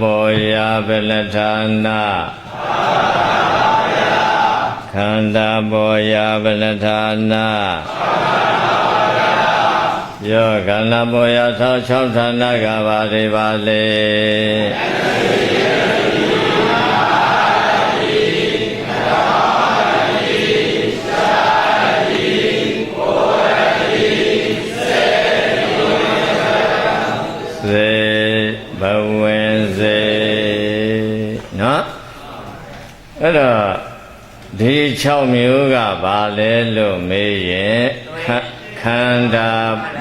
ပေါ်ရာဗလဌာနာခန္ဓာပေါ်ရာဗလဌာနာယောခန္ဓာပေါ်ရာသော၆ဌာနကပါလေပါလေ အဲ့တော့ဒီ6မျိုးကဘာလဲလို့မေးရင်ခခန္ဓာ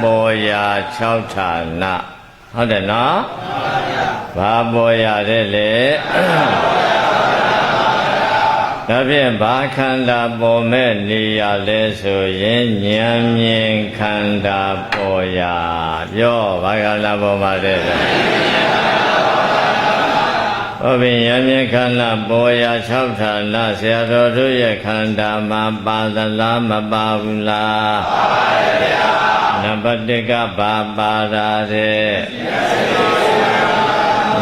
ပေါ်ရာ6ဌာနဟုတ်တယ်နော်ဘာပေါ်ရတဲ့လေဒါဖြင့်ဘာခန္ဓာပေါ်မဲ့နေရလဲဆိုရင်ဉာဏ်မြင်ခန္ဓာပေါ်ရာပြောဘာခန္ဓာပေါ်မှာတဲ့လဲ ဟုတ်ပြီဉာဏ်မြင်ခန္ဓာပေါ်ရာ6ဌာနဆရာတော်တို့ရဲ့ခန္ဓာမှာပါသလားမပါဘူးလားပါပါဗျာနံပါတ်1ကဘာပါတာတဲ့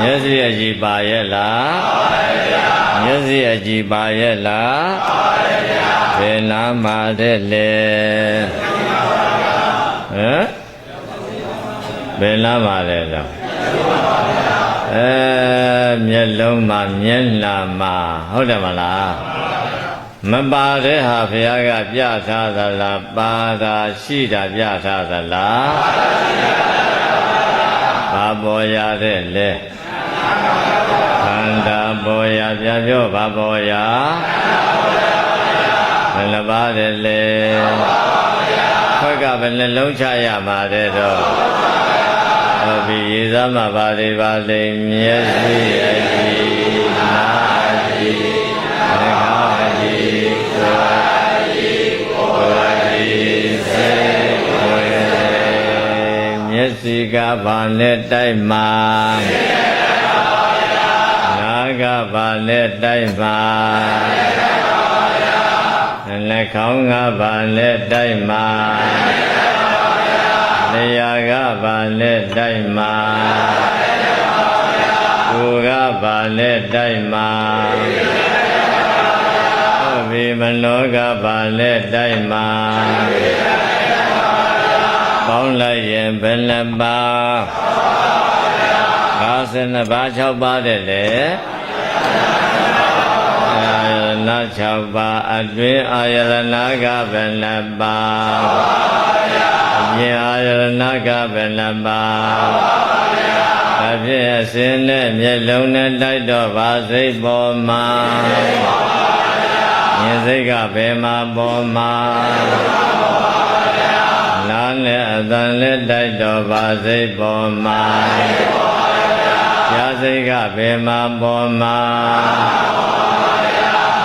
မျက်စိအကြည့်ပါရဲ့လားပါပါဗျာမျက်စိအကြည့်ပါရဲ့လားပါပါဗျာဘယ်နာမှာတဲ့လေဟမ်ဘယ်နာမှာလဲတော့ အဲမျက်လုံးမှာမျက်နှာမှာဟုတ်တယ်မလားမပါတဲ့ဟာဘုရားကပြထားသလားပါတာရှိတာပြထားသလားပါတာရှိတာဘာပေါ်ရတဲ့လဲခန္ဓာပေါ်ရပြပြောဘာပေါ်ရဘယ်နှပါးတဲ့လဲခွက်ကဘယ်နှလုံးချရမှာတဲ့တော့ ဟုတ်ပြီရေစားမှာပါလေပါလေမျက်စိအကြည့်နားအကြည့်နှာခေါင်းအကြည့်ကိုယ်အကြည့်ကိုယ်အကြည့်စေကိုယ်ရဲ့မျက်စိကဘာနဲ့တိုက်မှာနားကဘာနဲ့တိုက်မှာနှာခေါင်းကဘာနဲ့တိုက်မှာ နေရာကဘာနဲ့တိုက်မှာကိုယ်ကဘာနဲ့တိုက်မှာဟုတ်ပြီမနောကဘာနဲ့တိုက်မှာပေါင်းလိုက်ရင်ဘယ်နှပါဘာစနဘာ6ပါးတဲ့လေအာယရဏ6ပါးအတွင်းအာယရဏကဘယ်နှပါ အပြင်အာယရဏကဘယ်နှပါအဖြစ်အစင်းနဲ့မျက်လုံးနဲ့တိုက်တော့ဗာစိတ်ပေါ်မှာမြင်စိတ်ကဘယ်မှာပေါ်မှာနားနဲ့အသံနဲ့တိုက်တော့ဗာစိတ်ပေါ်မှာရှားစိတ်ကဘယ်မှာပေါ်မှာ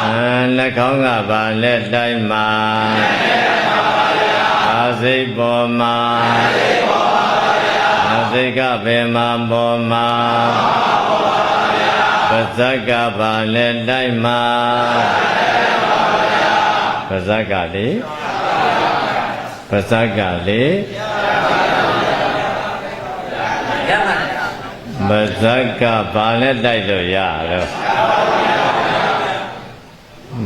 အဲနှာခေါင်းကဘာနဲ့တိုက်မှာ အာစိတ်ပေါ်မှာအာစိတ်ကဘယ်မှာပေါ်မှာပါဇက်ကဘာနဲ့တိုက်မှာပါဇက်ကလေပါဇက်ကလေပါဇက်ကဘာနဲ့တိုက်လို့ရတော့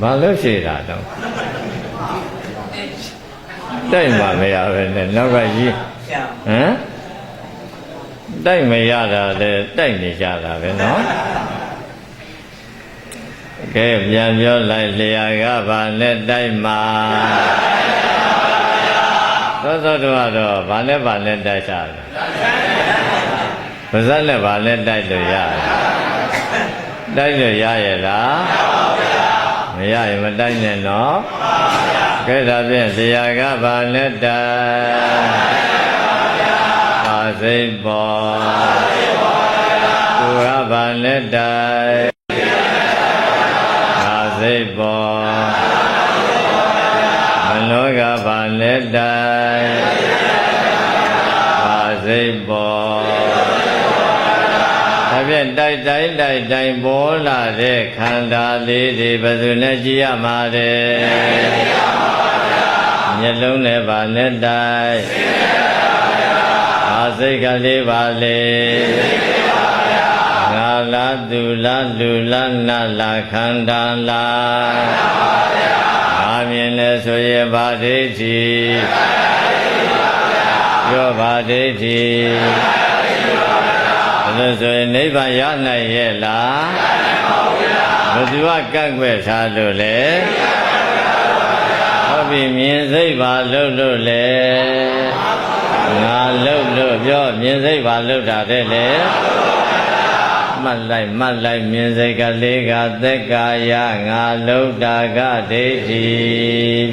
ဘာလို့ရှိတာတော့ တိုက်မှာမရပဲနဲ့နောက်ကကြီးဟမ်တိုက်မရတာလေတိုက်နေကြတာပဲနော်ကဲပြန်ပြောလိုက်လျာကဘာနဲ့တိုက်မှာသောသောတို့ကတော့ဘာနဲ့ဘာနဲ့တိုက်ကြလဲပါဇက်နဲ့ဘာနဲ့တိုက်လို့ရတိုက်လို့ရရဲ့လားမရရင်မတိုက်နဲ့နော် ကဲဒါဖြင့်လျာကဘာနဲ့တိုက်ပါစိတ်ပေါ်ကိုယ်ကဘာနဲ့တိုက် တိုက်တိုင်းတိုက်တိုင်းပေါ်လာတဲ့ခန္ဓာလေးတွေဘယ်သူနဲ့ကြည့်ရမှာလဲမျက်လုံးနဲ့ပါနဲ့တိုင်အာစိတ်ကလေးပါလေငါလာသူလာလူလာနာလာခန္ဓာလာငါမြင်လဲဆိုရပါဒိဋ္ဌိပြောပါဒိဋ္ဌိဘယ် လိုဆိုရင်နိဗ္ဗာန်ရနိုင်ရဲ့လားဘယ်သူကကန့်ကွက်ထားလို့လဲဟုတ်ပြီမြင်စိတ်ပါလို့လို့လေငါလို့လို့ပြောမြင်စိတ်ပါလို့တာတဲ့လေမှတ်လိုက်မှတ်လိုက်မြင်စိတ်ကလေးကသက်ကာယငါလို့တာကဒိဋ္ဌိ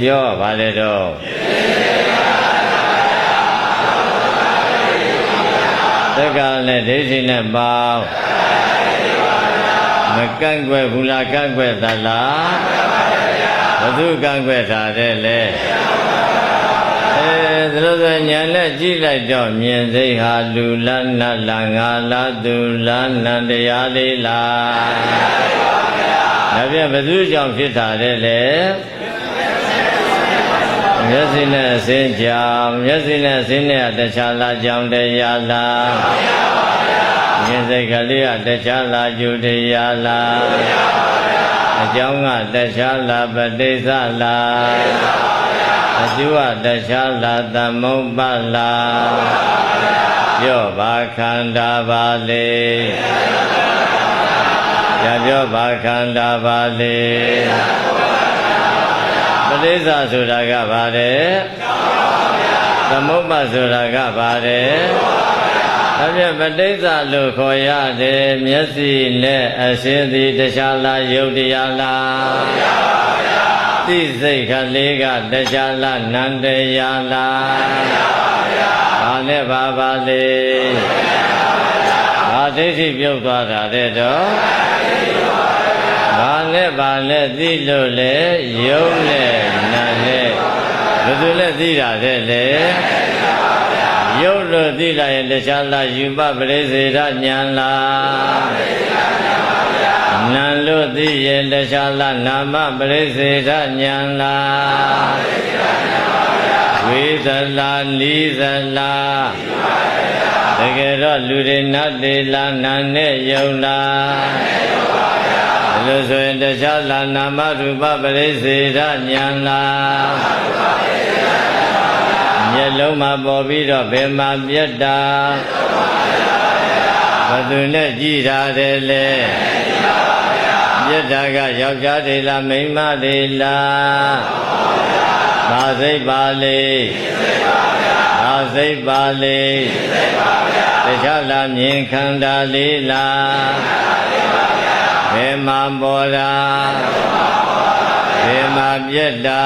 ပြောပါလေတော့ သက်ကလည်းဒိဋ္ဌိနဲ့ပေါင်းမကန့်ကွက်ဘူးလားကန့်ကွက်သလားဘသူကန့်ကွက်တာတဲ့လေအဲဒါလို့ဆိုညာနဲ့ကြည့်လိုက်တော့မြင်စိတ်ဟာလူလားနတ်လားငါလားသူလားနန္တရားလေးလားဒါပြန်ဘသူကြောင့်ဖြစ်တာတဲ့လေ မျက်စိနဲ့အစင်းကြောင့်မျက်စိနဲ့အစင်းနဲ့တခြားလားကြောင့်တရားလားမြင်စိတ်ကလေးကတခြားလားကျူတရားလားအကြောင်းကတခြားလားပဋိစ္စလားအကျိုးကတခြားလားသမုပ္ပါလားပြောပါခန္ဓာပါလေရပြောပါခန္ဓာပါလေ ပဋိစ္စဆိုတာကပါတယ်သမုပ္ပါဆိုတာကပါတယ်ဒါဖြင့်ပဋိစ္စလို့ခေါ်ရတယ်မျက်စိနဲ့အစင်းသည်တခြားလားယုတ်တရားလားသိစိတ်ခလေးကတခြားလားနန္တရားလားဘာနဲ့ပါပါလေဘာဒိဋ္ဌိပြုတ်သွားတာတဲ့တော့ ဘာနဲ့ဘာနဲ့သိလို့လေယုတ်နဲ့နာနဲ့ဘယ်သူလဲသိတာတဲ့လေရုပ်လို့သိလိုက်ရင်တခြားလားယူပပရိစေဒညာလားနာလို့သိရင်တခြားလားနာမပရိစေဒညာလားဝေသလားနိသလားတကယ်တော့လူတွေနတ်တွေလားနာနဲ့ယုံလား ဒါလို့ဆိုရင်တခြားလားနာမရူပပရိစေဒညာလားမျက်လုံးမှာပေါ်ပြီးတော့ဘယ်မှာပြတ်တာဘသူနဲ့ကြည်တာတယ်လေပြတ်တာကယောက်ျားတွေလားမိန်းမတွေလားဘာစိတ်ပါလေဘာစိတ်ပါလေတခြားလားမြင်ခန္ဓာလေးလား ဘယ်မှာပေါ်တာဘယ်မှာပြတ်တာ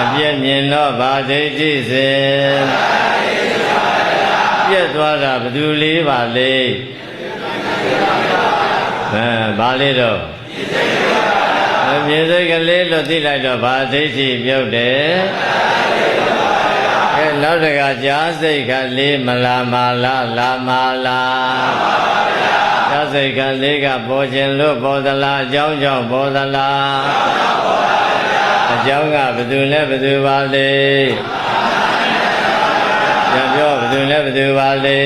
အပြည့်မြင်တော့ဗာဒိဋ္ဌိစေပြည့်သွားတာဘယ်သူလေးပါလေအဲဘာလေးတော့အမြင်စိတ်ကလေးလို့သိလိုက်တော့ဗာဒိဋ္ဌိပြုတ်တယ်အဲနောက်တကကြားစိတ်ကလေးမလာမာလားလာမာလား ကြားစိတ်ကလေးကပေါ်ခြင်းလို့ပေါ်သလားအကြောင်းကြောင့်ပေါ်သလားအကြောင်းကဘယ်သူလဲဘယ်သူပါလေညပြောဘယ်သူလဲဘယ်သူပါလေ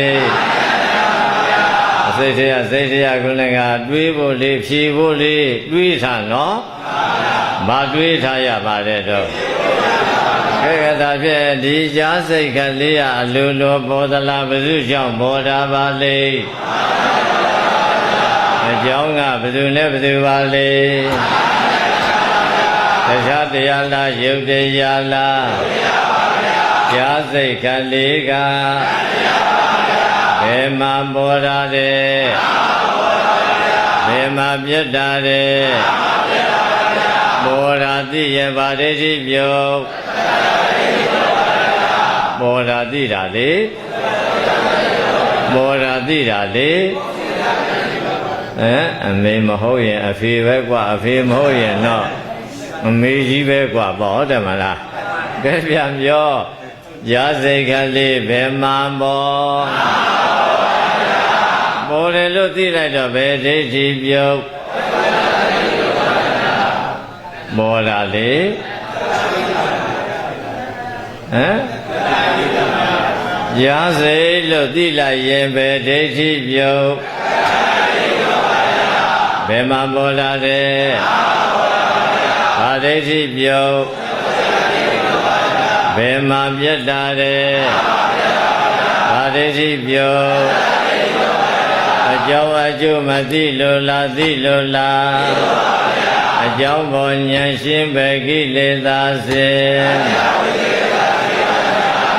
အစိတ်တရားစိတ်တရားခုနကတွေးဖို့လေးဖြေဖို့လေးတွေးထားနော်မတွေးထားရပါတယ်တော့ခေကတာဖြင့်ဒီကြားစိတ်ကလေးရအလိုလိုပေါ်သလားဘယ်သူကြောင့်ပေါ်တာပါလေ အကြောင်းကဘယ်သူလဲဘယ်သူပါလေတရားတရားလားယုတ်တရားလားကြားစိတ်ခလေးကဘယ်မှာပေါ်တာတဲ့ဘယ်မှာပြတ်တာတဲ့ပေါ်တာသိရပါဒိဋ္ဌိပြုတ်ပေါ်တာသိတာလေပေါ်တာသိတာလေ အဲအမေမဟုတ်ရင်အဖေပဲกว่าအဖေမဟုတ်ရင်တော့အမေကြီးပဲกว่าပေါ့တယ်မလားကဲပြန်ပြောရာစိတ်ကလေးဘယ်မှာပေါ်ပေါ်တယ်လို့သိလိုက်တော့ဘယ်ဒိဋ္ဌိပြုတ်ပေါ်လာလေဟ ဟမ်ရာစိတ်လို့သိလိုက်ရင်ပဲဒိဋ္ဌိပြုတ် ဘယ်မှာပေါ်လာတယ်ဘာဒိဋ္ဌိပြုတ်ဘယ်မှာပြတ်တာတယ်ဘာဒိဋ္ဌိပြုတ်အကြောင်းအကျိုးမသိလို့လားသိလို့လားအကြောင်းပေါ်ဉာဏ်ရှင်းပဲကိလေသာစဉ်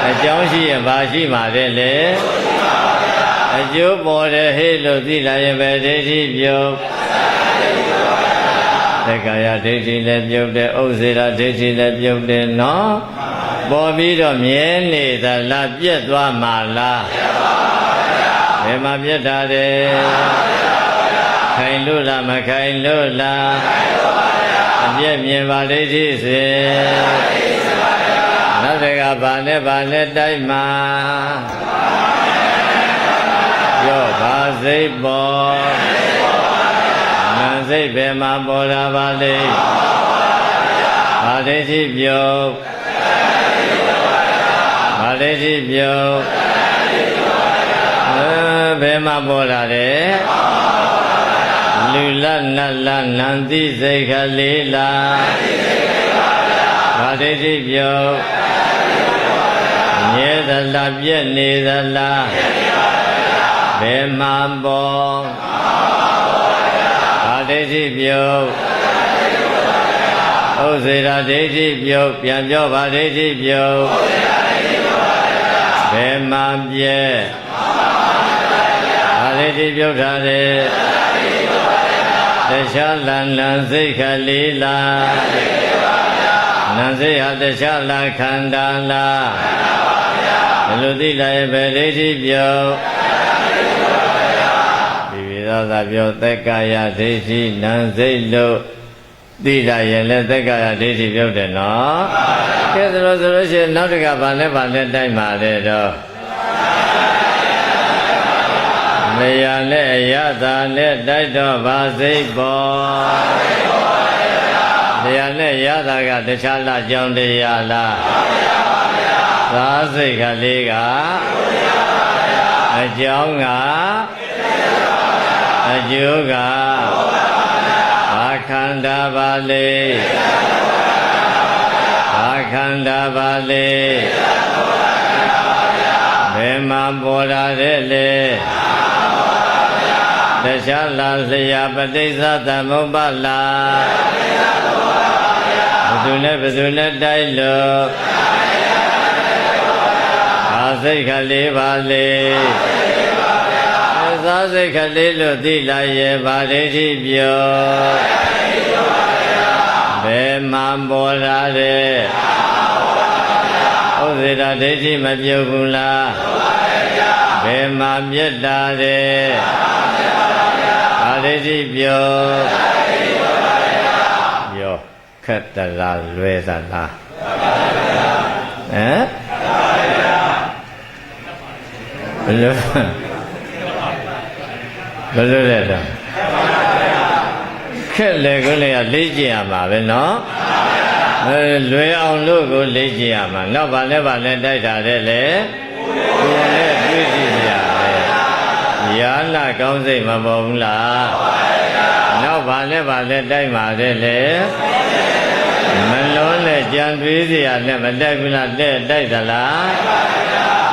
အကြောင်းရှိရင်ဘာရှိမှာလဲလေ အကျိုးပေါ်တယ်ဟဲ့လို့သိလာရင်ပဲဒိဋ္ဌိပြုတ်သက္ကာယဒိဋ္ဌိလည်းပြုတ်တယ်ဥစ္စေရာဒိဋ္ဌိလည်းပြုတ်တယ်နော်ပေါ်ပြီးတော့မြဲနေသလားပြက်သွားမှာလားဘယ်မှာပြက်တာတယ်ခိုင်လို့လားမခိုင်လို့လားအပြည့်မြင်ပါဒိဋ္ဌိစေနောက်တကဘာနဲ့ဘာနဲ့တိုက်မှာ ပြောပါစိတ်ပေါ်နံစိတ်ဘယ်မှာပေါ်လာပါလိမ့်ဘာဒိဋ္ဌိပြုတ်ဘာဒိဋ္ဌိပြုတ်အဲဘယ်မှာပေါ်လာတယ်လူလနတ်လနန္တိစိတ်ခလေးလားဘာဒိဋ္ဌိပြုတ်မြဲသလားပြည့်နေသလား ဘယ်မှာပေါ်ဘာဒိဋ္ဌိပြုတ်ဥစ္စေရာဒိဋ္ဌိပြုတ်ပြန်ပြောပါဒိဋ္ဌိပြုတ်ဘယ်မှာပြည့်ဘာဒိဋ္ဌိပြုတ်ထားတယ်တခြားလန်လန်စိတ်ခလေးလားနံစိတ်ဟာတခြားလာခန္ဓာလားဘယ်လိုသိလိုက်ရဲ့ပဲဒိဋ္ဌိပြုတ် ဒီဝိသောသာပြောသက်ကာယဒိဋ္ဌိနံစိတ်လို့သိလိုက်ရင်လည်းသက်ကာယဒိဋ္ဌိပြုတ်တယ်နော်ကဲဒါလို့ဆိုလို့ရှိရင်နောက်တစ်ခါဗာနဲ့ဗာနဲ့တိုက်ပါလေတော့နေရာနဲ့အရသာနဲ့တိုက်တော့ဗာစိတ်ပေါ်တရားနဲ့ရတာကတခြားလားကြောင်းတရားလားသာစိတ်ကလေးကအကြောင်းက အကျိုးကဘာခန္ဓာပါလေဘာခန္ဓာပါလေဘယ်မှာပေါ်လာတဲ့လေတခြားလားလျာပဋိစ္စသမုပ္ပါလားဘယ်သူနဲ့ဘယ်သူနဲ့တိုက်လို့အာစိတ်ခလေးပါလေ သာစိတ်ခလေးလို့သိလိုက်ရဲ့ဗာဒိဋ္ဌိပြောဘယ်မှာပေါ်လာတဲ့ဥစ္စေတာဒိဋ္ဌိမပြုတ်ဘူးလားဘယ်မှာမြတ်တာတဲ့ဗာဒိဋ္ဌိပြောပြောခက်တလားလွယ်သလားဟမ်ဘယ်လို ဘယ်လိုလဲတော့ခက်လေကိုလည်းလေ့ကျင့်ရမှာပဲနော်အဲလွယ်အောင်လို့ကိုလေ့ကျင့်ရမှာနောက်ပါလဲပါလဲတိုက်တာတဲ့လေကိုယ်နဲ့တွေ့ကြည့်ရပဲရာနာကောင်းစိတ်မပေါ်ဘူးလားနောက်ပါလဲပါလဲတိုက်ပါတဲ့လေမလုံးနဲ့ကြံတွေးစရာနဲ့မတိုက်ဘူးလားတဲ့တိုက်သလား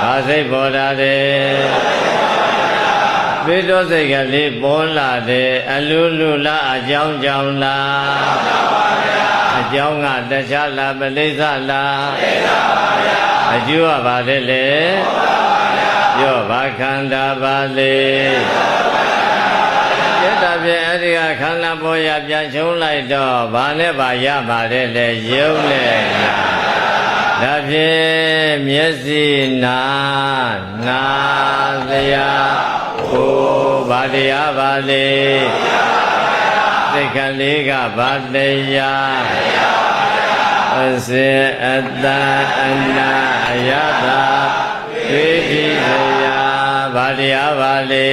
ဘာစိတ်ပေါ်တာတဲ့ ပိတောစိတ်ကလေးပေါ်လာတယ်အလူလူလားအကြောင်းကြောင့်လားအကြောင်းကတခြားလားပဋိစ္စလားပဋိစ္စပါဗျာအကျိုးကဘာလဲလေပြောဘာခန္ဓာပါလေရတဖြင့်အဲ့ဒီကခန္ဓာပေါ်ရပြန်ချုံးလိုက်တော့ဘာနဲ့ဘာရပါတယ်လေယုံနဲ့နာဒါဖြင့်မျက်စိနာနာတရား ကိုဘာတရားပါလေသိက္ခာလေးကဘာတရားအစေအတ္တအနာအယတာဒိဋ္ဌိတရားဘာတရားပါလေ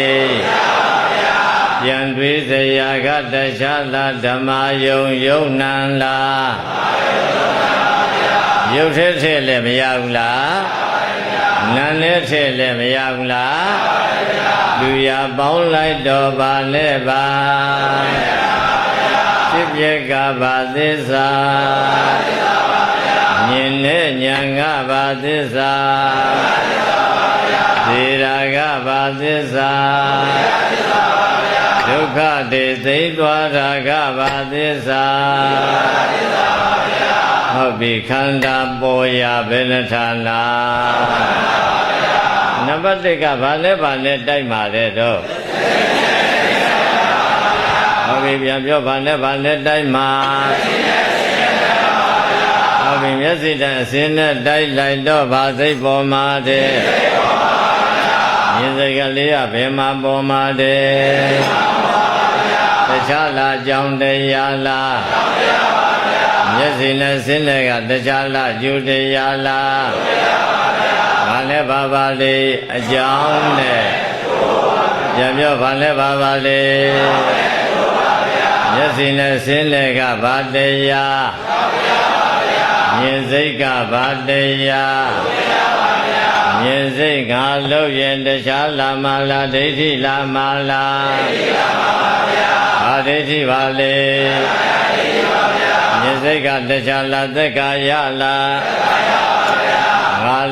ပြန်တွေးစရာကတခြားလားဓမ္မယုံယုံနံလားဓရုပ်ထဲထည့်လည်းမရဘူးလား နာနဲ့ထည့်လည်းမရဘူးလားလူရပေါင်းလိုက်တော့ပါနဲ့ပါဖြစ်ပြက်ကပါသစ္စာမြင်နဲ့ညာကပါသစ္စာသေရာကပါသစ္စာဒုက္ခတေသိမ့်သွားတာကပါသစ္စာဟုတ်ပြီခန္ဓာပေါ်ရဘယ်နှဌာနာ နံပါတ်1ကဘာလဲဘာလဲတိုက်မှာတဲ့တော့ဟုတ်ပြီပြန်ပြောဘာလဲဘာလဲတိုက်မှာဟုတ်ပြီမျက်စိတည်းအစင်းနဲ့တိုက်လိုက်တော့ဗာစိတ်ပေါ်မှာတဲ့မြင်စိတ်ကလေးကဘယ်မှာပေါ်မှာတဲ့တခြားလားကြောင်းတရားလားမျက်စိနဲ့စင်းတဲ့ကတခြားလားကျူတရားလားဘာ လဲဘာပါလေးအကြောင်းနဲ့ပြန်ပြောဘာလဲဘာပါလေးမျက်စိနဲ့စင်းတဲ့ကဘာတရားမြင်စိတ်ကဘာတရားမြင်စိတ်ကလို့ရင်တခြားလာမလားဒိဋ္ဌိလာမလားဒိဋ္ဌိလာပါဗျာဘာဒိဋ္ဌိပါလေမြင်စိတ်ကတခြားလာသက်ကာယလား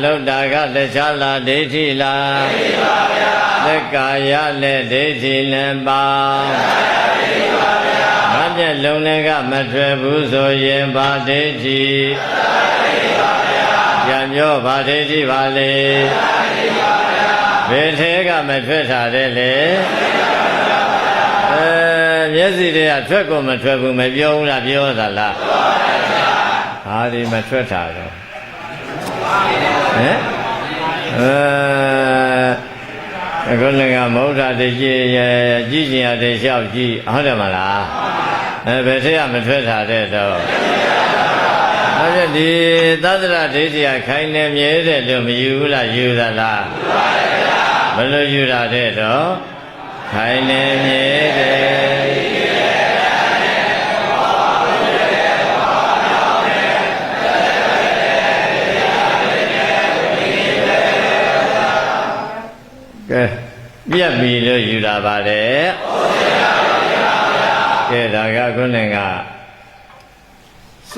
သက်ကာယပါဗျာငါလို့တာကတခြားလာဒိဋ္ဌိလားဒိဋ္ဌိပါဗျာသက်ကာယနဲ့ဒိဋ္ဌိနဲ့ပေါင်းငါမျက်လုံးနဲ့ကမထွက်ဘူးဆိုရင်ဘာဒိဋ္ဌိပြန်ပြောဘာဒိဋ္ဌိပါလေဘယ်ထဲကမထွက်တာတဲ့လေအဲမျက်စိတွေကထွက်ကိုမထွက်ဘူးမပြောဘူးလားပြောတာလားဟာဒီမထွက်တာတော့ ဟမ်အဲအခုလည်းကမௌဒ္ဒတကြည်ရဲ့ကြည်ကျင်ရတဲ့လျှောက်ကြည့်ဟုတ်တယ်မလားအဲဘယ်ထဲကမထွက်တာတဲ့တော့အဲ့ဒါဒီသတ္တရဒိဋ္ဌိကခိုင်နေမြဲတဲ့လို့မယူဘူးလားယူသလားဘယ်လိုယူတာတဲ့တော့ခိုင်နေမြဲတဲ့ ကဲပြက်ပြီလို့ယူတာပါတယ်ကဲဒါကခုနက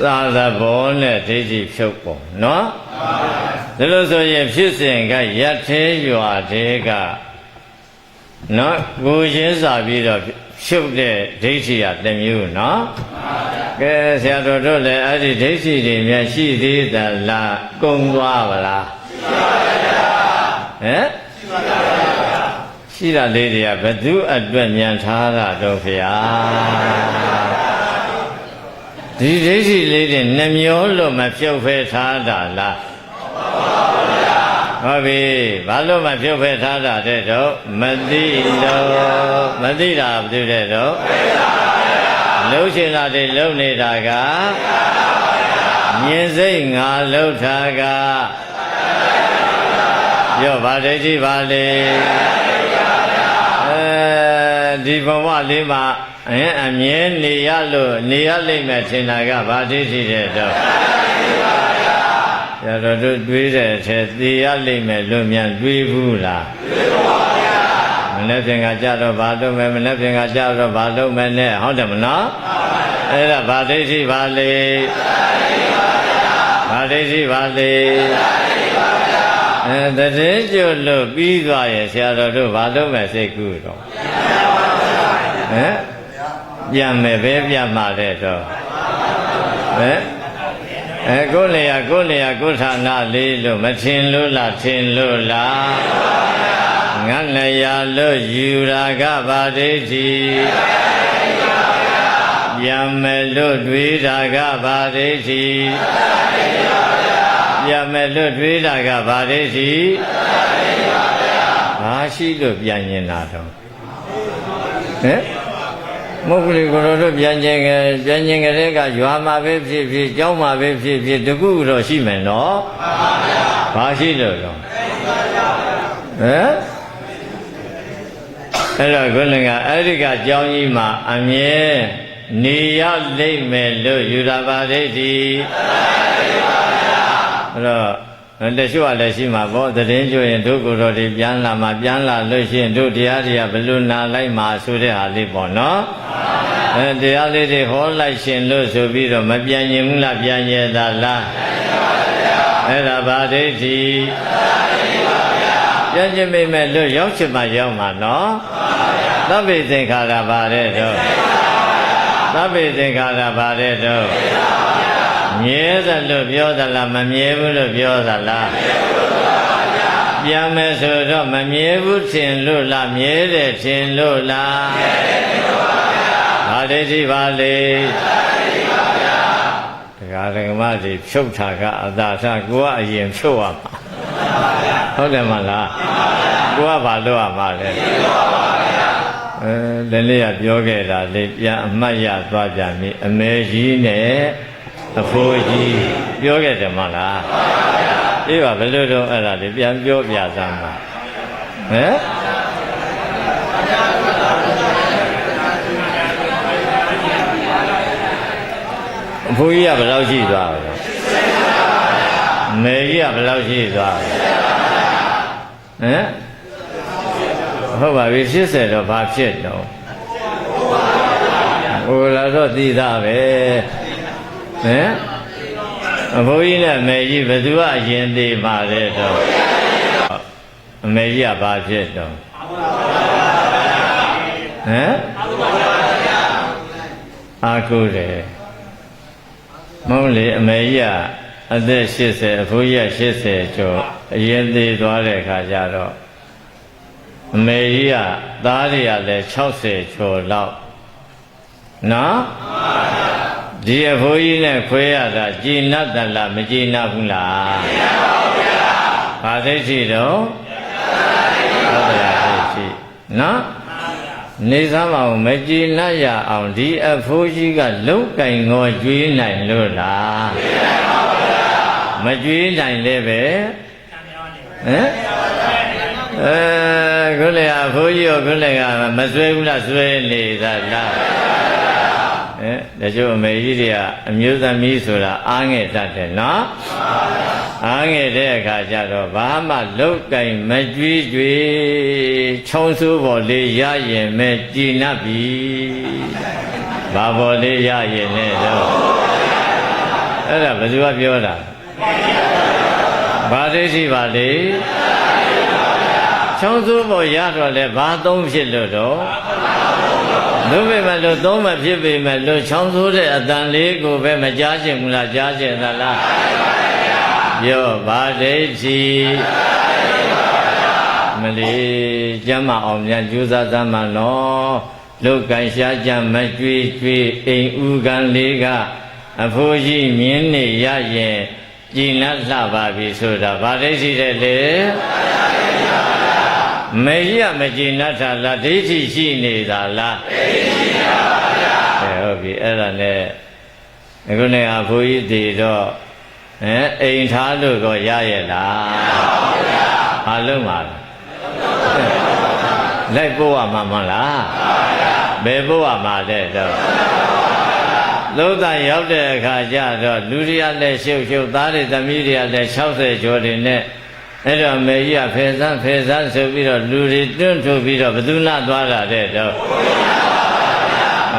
သာသဘောနဲ့ဒိဋ္ဌိဖြုတ်ပုံနော်ဒါလို့ဆိုရင်ဖြစ်စဉ်ကရက်သေးရွာသေးကနော်ကိုချင်းစာပြီးတော့ဖြုတ်တဲ့ဒိဋ္ဌိကတစ်မျိုးနော်ကဲဆရာတော်တို့လည်းအဲ့ဒီဒိဋ္ဌိတွေများရှိသေးသလားကုံသွားပါလားရှိပါပါဗျာဟမ်ရှိပါပါဗျာ ရှိတာလေးတွေကဘသူအတွက်ညံထားတာတော့ဖေဟာဒီဒိဋ္ဌိလေးတွေနှမျောလို့မဖြုတ်ဖဲထားတာလားဟုတ်ပြီဘာလို့မဖြုတ်ဖဲထားတာတဲ့တော့မသိတော့မသိတာဘာလို့တဲ့တော့လှုပ်ရှင်တာတွေလှုပ်နေတာကမြင်စိတ်ငါလှုပ်တာက ပြောဗာဒိဋ္ဌိပါလေအဲဒီဘဝလေးမှာအဲအမြဲနေရလို့နေရလိမ့်မယ်ထင်တာကဗာဒိဋ္ဌိတဲ့တော့ရတော်တို့တွေးတဲ့အထက်သိရလိမ့်မယ်လို့မြန်တွေးဘူးလားတွေးပါဗျာမနေ့ပြင်ကကြတော့ဘာလုပ်မယ်မနေ့ပြင်ကကြတော့ဘာလုပ်မယ်နဲ့ဟုတ်တယ်မနော်အဲ့ဒါဗာဒိဋ္ဌိပါလေဗာဒိဋ္ဌိပါလေ အဲတတိကျွတ်လို့ပြီးသွားရဲ့ဆရာတော်တို့ဘာလုပ်မယ်စိတ်ကူတော့ဟမ်ပြန်မယ်ပဲပြန်မှာတဲ့တော့ဟမ်အဲကိုယ်လေရကိုယ်လေရကိုယ်ဌာနလေးလို့မထင်လို့လားထင်လို့လားငါနေရလို့ယူရာကပါဒိဋ္ဌိပြန်မယ်လို့တွေးတာကပါဒိဋ္ဌိ ပြန်မယ်လို့တွေးတာကဘာဒိဋ္ဌိဘာရှိလို့ပြန်ញင်တာတော့ဟမ်မုတ်ကလေးကိုယ်တော်တို့ပြန်ကျင်ကပြန်ကျင်ကလေးကရွာမှာပဲဖြစ်ဖြစ်ကျောင်းမှာပဲဖြစ်ဖြစ်တကူတော့ရှိမယ်နော်ဘာရှိလို့တော့ဟမ်အဲ့တော့ခုနကအဲ့ဒီကကျောင်းကြီးမှာအမြဲနေရလိမ့်မယ်လို့ယူတာပါဒိဋ္ဌိ အဲ့တော့တချို့ကလည်းရှိမှာပေါ့သတင်းကျွရင်တို့ကိုယ်တော်တွေပြန်လာမှပြန်လာလို့ရှိရင်တို့တရားတွေကဘယ်လိုနာလိုက်မှာဆိုတဲ့ဟာလေးပေါ့နော်အဲတရားလေးတွေဟောလိုက်ရှင်လို့ဆိုပြီးတော့မပြန်ရင်ဘူးလားပြန်ရတာလားအဲ့ဒါဗာဒိဋ္ဌိပြန်ခြင်းမိမဲ့လို့ရောက်ချင်မှရောက်မှာနော်သဗ္ဗေသင်္ခါရဗာတဲ့တော့သဗ္ဗေသင်္ခါရဗာတဲ့တော့ မြဲသလို့ပြောသလားမမြဲဘူးလို့ပြောသလားပြန်မယ်ဆိုတော့မမြဲဘူးထင်လို့လားမြဲတယ်ထင်လို့လားမြဲတယ်ထင်လို့ပါဗျာဗာဒိဋ္ဌိပါလေတရားဓမ္မတွေဖြုတ်တာကအသာသကိုကအရင်ဖြုတ်ရမှာဟုတ်တယ်မလားကိုကဘာလို့ရမှာလဲအဲလည်းလေးကပြောခဲ့တာလေးပြန်အမှတ်ရသွားကြပြီအမေကြီးနဲ့ အဖိုးကြီးပြောခဲ့တယ်မလားအေးပါဘယ်လိုတော့အဲ့ဒါလေးပြန်ပြောပြစမ်းပါဟမ်အဖိုးကြီးကဘယ်လောက်ရှိသွားလဲမေကြီးကဘယ်လောက်ရှိသွားလဲဟမ်ဟုတ်ပါပြီ80တော့ဘာဖြစ်တော့ဟိုလာတော့သိသားပဲ ဟမ်အဖိုးကြီးနဲ့အမေကြီးဘယ်သူကအရင်သေးပါလဲတော့အမေကြီးကဘာဖြစ်တော့ဟမ်အာကုတယ်မဟုတ်လေအမေကြီးကအသက်80အဖိုးကြီးက80ကျော်အရင်သေးသွားတဲ့ခါကျတော့အမေကြီးကသားတွေကလည်း60ကျော်လောက်နော် ဒီအဖိုးကြီးနဲ့ခွဲရတာကြည်နတ်တလားမကြည်နတ်ဘူးလားကြည်နတ်ပါဘူးဗျာဘာသိရှိတော့ဟုတ်ပါဘူးသိရှိနော်နေသားမအောင်မကြည်နတ်ရအောင်ဒီအဖိုးကြီးကလုံကင်ငေါ်ကျွေးနိုင်လို့လားကျွေးနိုင်ပါဘူးဗျာမကျွေးနိုင်လည်းပဲဟမ်အဲခုလေအဖိုးကြီးရောခုလေကမဆွဲဘူးလားဆွဲနေတာလား အဲဒါကြောင့်အမေကြီးတွေကအမျိုးသမီးဆိုတာအားငယ်တတ်တယ်နော်အားငယ်တဲ့အခါကျတော့ဘာမှလုတ်ကင်မကြွေးကြွေးချောင်းစိုးပေါ်လေးရရင်မဲ့ကြည်နပ်ပြီဘာပေါ်လေးရရင်နဲ့တော့အဲ့ဒါဘယ်သူကပြောတာဘာသိရှိပါလေချောင်းစိုးပေါ်ရတော့လေဘာသုံးဖြစ်လို့တော့ လို့ပဲမလို့သုံးမဖြစ်ပေမဲ့လို့ချောင်းဆိုးတဲ့အတန်လေးကိုပဲမကြားချင်ဘူးလားကြားချင်သလားပြောပါဒိဋ္ဌိမလီကျမ်းမအောင်များကြိုးစားသမ်းမနော်လုတ်ကန်ရှားကြမကြွေးကြွေးအိမ်ဥကန်လေးကအဖိုးကြီးမြင်းနေရရင်ကြည်နတ်လှပါပြီဆိုတာဗာဒိဋ္ဌိတဲ့လေ မေရမကြည်နတ်တာလားဒိဋ္ဌိရှိနေတာလားဒိဋ္ဌိရှိပါဗျာအဲဟုတ်ပြီအဲ့ဒါနဲ့အခုနေအဖိုးကြီးတည်တော့အဲအိမ်ထားလို့တော့ရရဲ့လားမပါဘူးဗျာဘာလို့မှာလဲလိုက်ပို့ရမှာမလားဘယ်ပို့ရမှာလဲတော့လုံးတန်ရောက်တဲ့အခါကျတော့လူတွေကလည်းရှုပ်ရှုပ်သားတွေသမီးတွေကလည်း60ကျော်တွေနဲ့ အဲ့တော့မေကြီးကဖယ်ဆန်းဖယ်ဆန်းဆိုပြီးတော့လူတွေတွန့်ထုတ်ပြီးတော့ဘသူနာသွားတာတဲ့တော့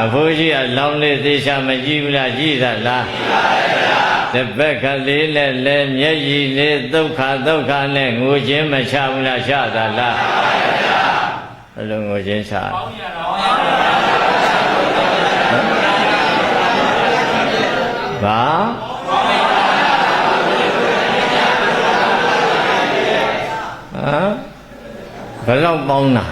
အဖိုးကြီးကလောင်းလေးသေးချာမကြည့်ဘူးလားကြည့်တာလားကြည့်ပါဗျာတပက်ကလေးနဲ့လည်းမျက်ရည်လေးဒုက္ခဒုက္ခနဲ့ငိုခြင်းမချဘူးလားချတာလားချပါဗျာအလုံးငိုခြင်းချဘာဟမ် ဘယ်လောက်ပေါင်းတာ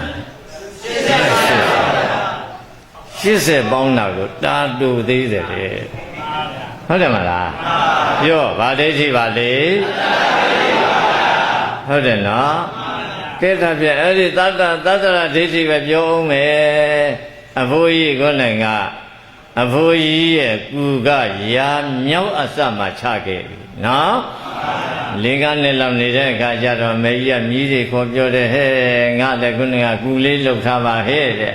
80ပေါင်းတာကိုတာတူသေးတယ်လေဟုတ်တယ်မလားပြောဗာဒိဋ္ဌိပါလေဟုတ်တယ်နော်ကဲဒါပြအဲ့ဒီသတ္တသတ္တရဒိဋ္ဌိပဲပြောအောင်မယ်အဖိုးကြီးကိုလည်းကအဖိုးကြီးရဲ့ကူကရာမြောက်အစမှချခဲ့ပြီနော် လင်္ကာနဲ့လောက်နေတဲ့အခါကျတော့မေကြီးကမြည်တွေခေါ်ပြောတယ်ဟဲ့ငါလည်းခုနကကူလေးလှုပ်ထားပါဟဲ့တဲ့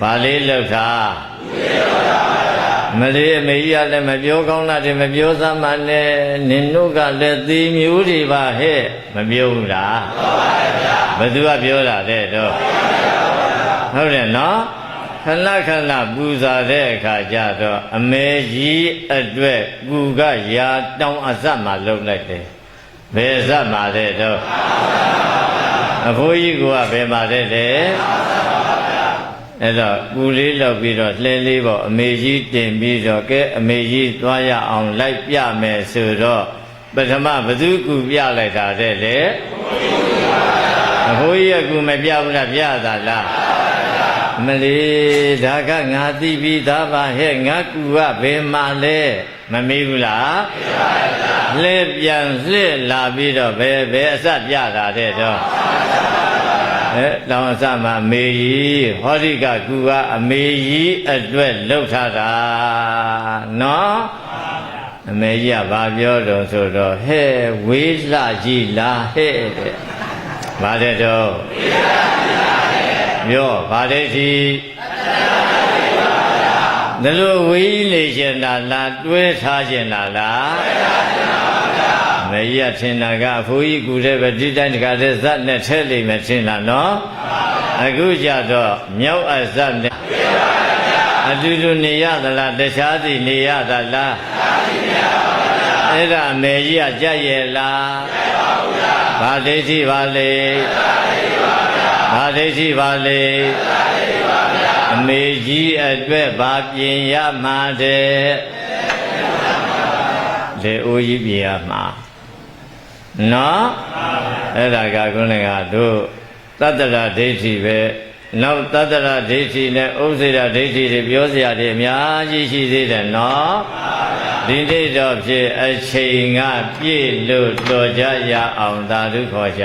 ဘာလေးလှုပ်ထားကူလေးလှုပ်ထားပါဗျာမလေးအမေကြီးကလည်းမပြောကောင်းတာတွေမပြောစမ်းပါနဲ့နင်တို့ကလည်းသေမျိုးတွေပါဟဲ့မပြောဘူးလားပြောပါဗျာဘသူကပြောတာတဲ့တော့ဟုတ်တယ်နော်ခဏခဏပူဇာတဲ့အခါကျတော့အမေကြီးအတွက်ကူကရာတောင်းအစမှလုံလိုက်တယ် ဘယ်စမှတဲ့တော့အဖိုးကြီးကဘယ်မှာတဲ့တဲ့အဲ့တော့ပူလေးလောက်ပြီးတော့လှဲလေးပေါ့အမေကြီးတင်ပြီးတော့ကဲအမေကြီးသွားရအောင်လိုက်ပြမယ်ဆိုတော့ပထမဘသူကူပြလိုက်တာတဲ့လေအဖိုးကြီးကကူမပြဘူးလားပြတာလား မလေးဒါကငါသိပြီးသားပါဟဲ့ငါကူကဘယ်မှာလဲမမေးဘူးလားလှဲပြန်လှဲလာပြီးတော့ဘယ်ဘယ်အစပြတာတဲ့တော့အဲတောင်အစမှာအမေကြီးဟောဒီကကူကအမေကြီးအတွက်လှုပ်ထားတာနော်အမေကြီးကဘာပြောတော့ဆိုတော့ဟဲ့ဝေးလှကြီးလားဟဲ့တဲ့ဘာတဲ့တော့ဝေးလှ ကြီးလားဟဲ့ပြောဘာတဲ့ဒီဒါလို့ဝေးနေရှင်တာလားတွဲထားရှင်တာလားတွဲထားရှင်တာပါဗျာမကြီးကထင်တာကအဖိုးကြီးကူတဲ့ပဲဒီတိုင်းတခါတည်းဇက်နဲ့ထဲလိမ့်မယ်ထင်တာနော်အခုကြတော့မြောက်အဇက်နဲ့အတူတူနေရသလားတခြားစီနေရသလားအဲ့ဒါအမေကြီးကကြက်ရဲ့လားဘာဒိဋ္ဌိပါလေ ဘာဒိဋ္ဌိပါလေအမေကြီးအတွက်ဘာပြင်ရမှာတဲ့လေအိုးကြီးပြင်ရမှာနော်အဲ့ဒါကခုနကတို့တတ္တရာဒိဋ္ဌိပဲနောက်တတ္တရာဒိဋ္ဌိနဲ့ဥစ္စေရာဒိဋ္ဌိတွေပြောစရာတွေအများကြီးရှိသေးတယ်နော်ဒီနေ့တော့ဖြစ်အချိန်ကပြည့်လို့တော်ကြရအောင်သာဓုခေါ်ကြ